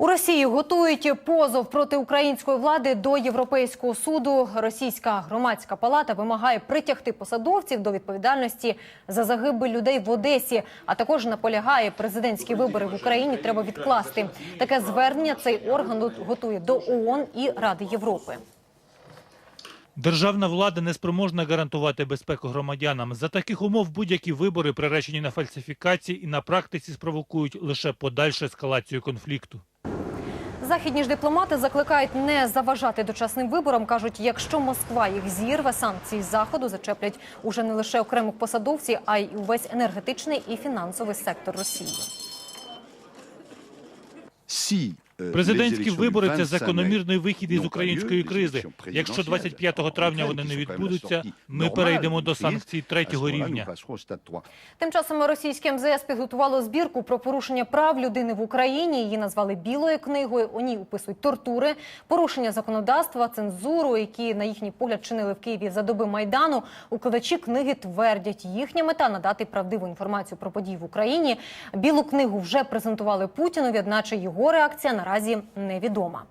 У Росії готують позов проти української влади до Європейського суду. Російська громадська палата вимагає притягти посадовців до відповідальності за загибель людей в Одесі, а також наполягає президентські вибори в Україні треба відкласти. Таке звернення цей орган готує до ООН і Ради Європи. Державна влада не спроможна гарантувати безпеку громадянам. За таких умов будь-які вибори приречені на фальсифікації і на практиці спровокують лише подальшу ескалацію конфлікту. Західні ж дипломати закликають не заважати дочасним виборам. кажуть, якщо Москва їх зірве, санкції заходу зачеплять уже не лише окремих посадовців, а й увесь енергетичний і фінансовий сектор Росії. Президентські вибори це закономірний вихід із української кризи. Якщо 25 травня вони не відбудуться, ми перейдемо до санкцій третього рівня. Тим часом російське МЗС підготувало збірку про порушення прав людини в Україні. Її назвали білою книгою. У ній описують тортури, порушення законодавства, цензуру, які на їхній погляд чинили в Києві за доби майдану. Укладачі книги твердять, їхня мета надати правдиву інформацію про події в Україні. Білу книгу вже презентували Путінові, одначе його реакція наразі невідома.